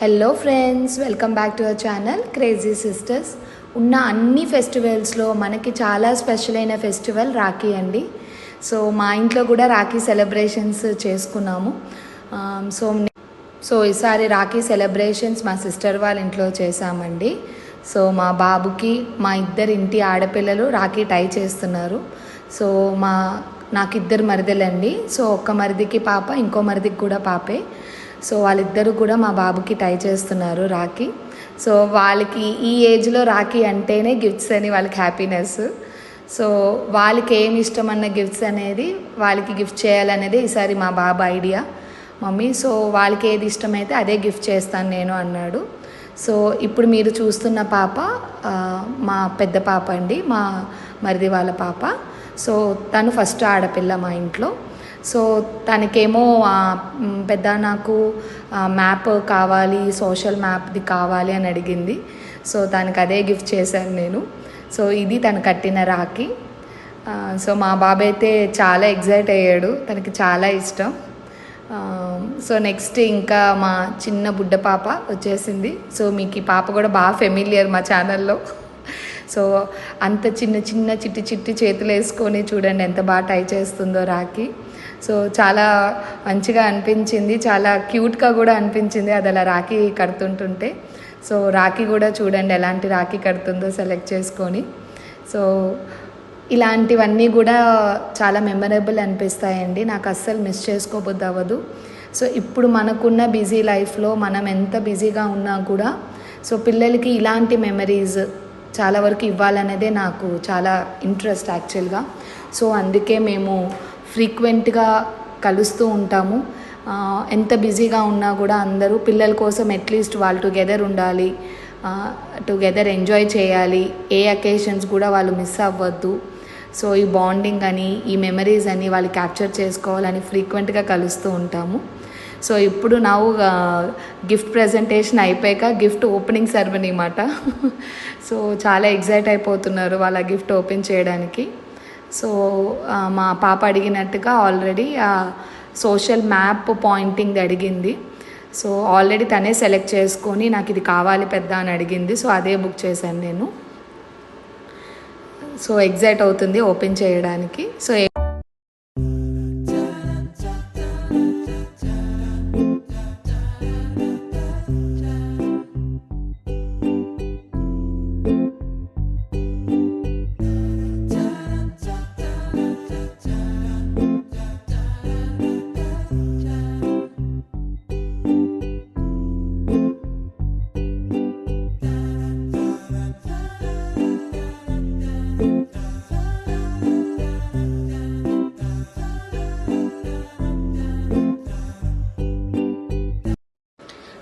Hello friends welcome back to our channel crazy sisters ఉన్న అన్ని ఫెస్టివల్స్లో మనకి చాలా స్పెషల్ అయిన ఫెస్టివల్ రాఖీ అండి. సో మా ఇంట్లో కూడా రాఖీ సెలబ్రేషన్స్ చేసుకున్నాము. Um, సో సో ఈసారి రాఖీ సెలబ్రేషన్స్ మా సిస్టర్ వాళ్ళ ఇంట్లో చేశామండి. సో మా బాబుకి మా ఇద్దరు ఇంటి ఆడపిల్లలు రాఖీ టై చేస్తున్నారు. సో మా నాకు ఇద్దరు మరిదెలండి. సో ఒక్క మరిదికి పాప ఇంకో మరిదికి కూడా పాపే. సో వాళ్ళిద్దరూ కూడా మా బాబుకి టై చేస్తున్నారు రాఖీ. సో వాళ్ళకి ఈ ఏజ్లో రాఖీ అంటేనే గిఫ్ట్స్ అని వాళ్ళకి హ్యాపీనెస్. సో వాళ్ళకి ఏమి ఇష్టం అన్న గిఫ్ట్స్ అనేది వాళ్ళకి గిఫ్ట్ చేయాలనేది ఈసారి మా బాబు ఐడియా. మమ్మీ సో వాళ్ళకి ఏది ఇష్టమైతే అదే గిఫ్ట్ చేస్తాను నేను అన్నాడు. సో ఇప్పుడు మీరు చూస్తున్న పాప మా పెద్ద పాప అండి మా మరిది వాళ్ళ పాప. సో తను ఫస్ట్ ఆడపిల్ల మా ఇంట్లో. సో తనకేమో పెద్ద నాకు మ్యాప్ కావాలి సోషల్ మ్యాప్ది కావాలి అని అడిగింది. సో తనకు అదే గిఫ్ట్ చేశాను నేను. సో ఇది తను కట్టిన రాఖీ. సో మా బాబు అయితే చాలా ఎగ్జైట్ అయ్యాడు. తనకి చాలా ఇష్టం. సో నెక్స్ట్ ఇంకా మా చిన్న బుడ్డ పాప వచ్చేసింది. సో మీకు ఈ పాప కూడా బాగా ఫెమిలియర్ మా ఛానల్లో. సో అంత చిన్న చిన్న చిట్టి చిట్టి చేతులు వేసుకొని చూడండి ఎంత బాగా టై చేస్తుందో రాఖీ. సో చాలా మంచిగా అనిపించింది చాలా క్యూట్గా కూడా అనిపించింది. అది అలా రాఖీ కడుతుంటుంటే. సో రాఖీ కూడా చూడండి ఎలాంటి రాఖీ కడుతుందో సెలెక్ట్ చేసుకొని. సో ఇలాంటివన్నీ కూడా చాలా మెమరబుల్ అనిపిస్తాయండి. నాకు అస్సలు మిస్ చేసుకోబుద్ది అవ్వదు. సో ఇప్పుడు మనకున్న బిజీ లైఫ్లో మనం ఎంత బిజీగా ఉన్నా కూడా సో పిల్లలకి ఇలాంటి మెమరీస్ చాలా వరకు ఇవ్వాలనేదే నాకు చాలా ఇంట్రెస్ట్ యాక్చువల్గా. సో అందుకే మేము ఫ్రీక్వెంట్గా కలుస్తూ ఉంటాము. ఎంత బిజీగా ఉన్నా కూడా అందరూ పిల్లల కోసం అట్లీస్ట్ వాళ్ళు టుగెదర్ ఉండాలి. టుగెదర్ ఎంజాయ్ చేయాలి. ఏ అకేషన్స్ కూడా వాళ్ళు మిస్ అవ్వద్దు. సో ఈ బాండింగ్ అని ఈ మెమరీస్ అని వాళ్ళు క్యాప్చర్ చేసుకోవాలని ఫ్రీక్వెంట్గా కలుస్తూ ఉంటాము. సో ఇప్పుడు నవ్వు గిఫ్ట్ ప్రజెంటేషన్ అయిపోయాక గిఫ్ట్ ఓపెనింగ్ సెరమనీ మాట. సో చాలా ఎగ్జైట్ అయిపోతున్నారు వాళ్ళ గిఫ్ట్ ఓపెన్ చేయడానికి. సో మా పాప అడిగినట్టుగా ఆల్రెడీ సోషల్ మ్యాప్ పాయింటింగ్ అడిగింది. సో ఆల్రెడీ తనే సెలెక్ట్ చేసుకొని నాకు ఇది కావాలి పెద్ద అని అడిగింది. సో అదే బుక్ చేశాను నేను. సో ఎగ్జైట్ అవుతుంది ఓపెన్ చేయడానికి. సో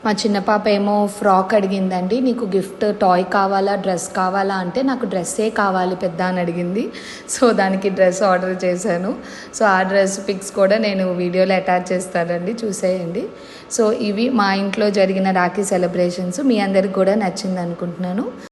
మా చిన్న పాప ఏమో ఫ్రాక్ అడిగిందండి నీకు గిఫ్ట్ టాయ్ కావాలా డ్రెస్ కావాలా? అంటే నాకు డ్రెస్సే కావాలి పెద్ద అని అడిగింది. సో దానికి డ్రెస్ ఆర్డర్ చేశాను. సో ఆ డ్రెస్ పిక్స్ కూడా నేను వీడియోలో అటాచ్ చేస్తానండి చూసేయండి. సో ఇవి మా ఇంట్లో జరిగిన రాఖీ సెలబ్రేషన్స్ మీ అందరికి కూడా నచ్చింది అనుకుంటున్నాను.